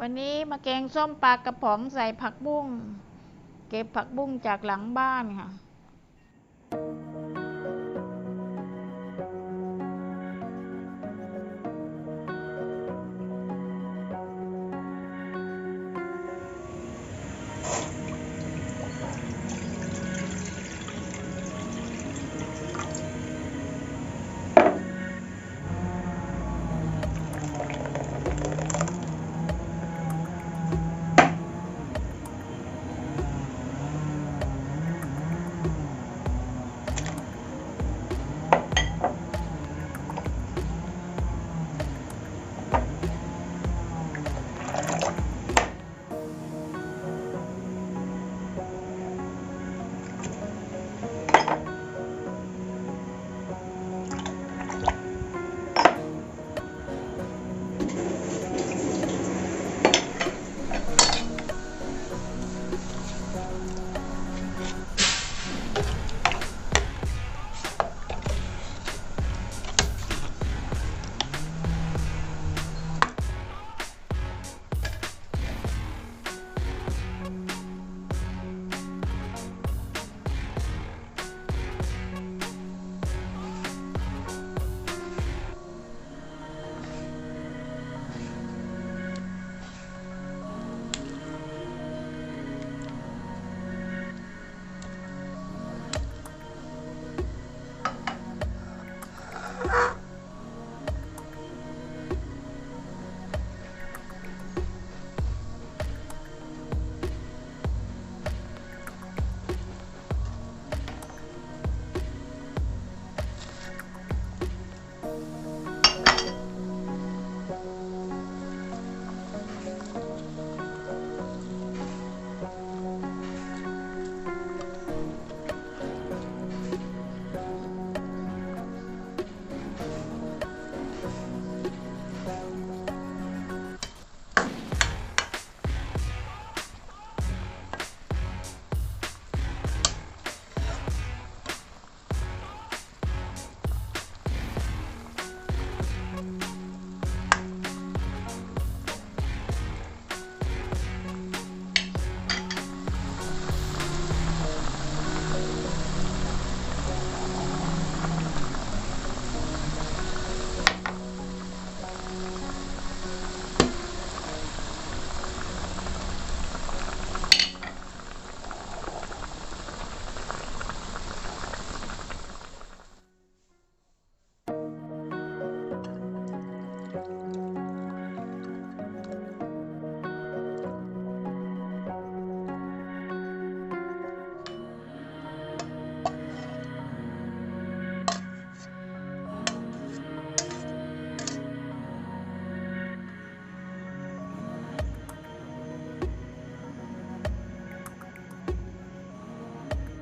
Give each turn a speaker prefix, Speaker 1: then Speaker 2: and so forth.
Speaker 1: วันนี้มาแกงส้มปลากระป๋องใส่ผักบุ้ง เก็บผักบุ้งจากหลังบ้านค่ะ